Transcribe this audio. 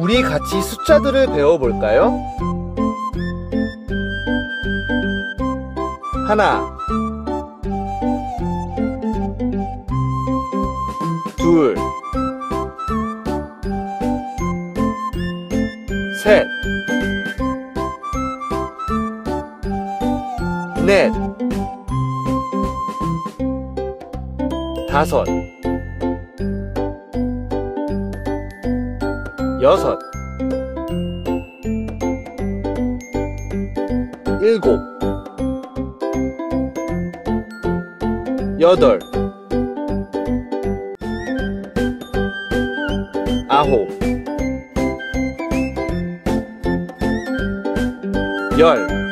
우리 같이 숫자들을 배워볼까요? 하나, 둘, 셋, 넷, 다섯, 여섯, 일곱, 여덟, 아홉, 열,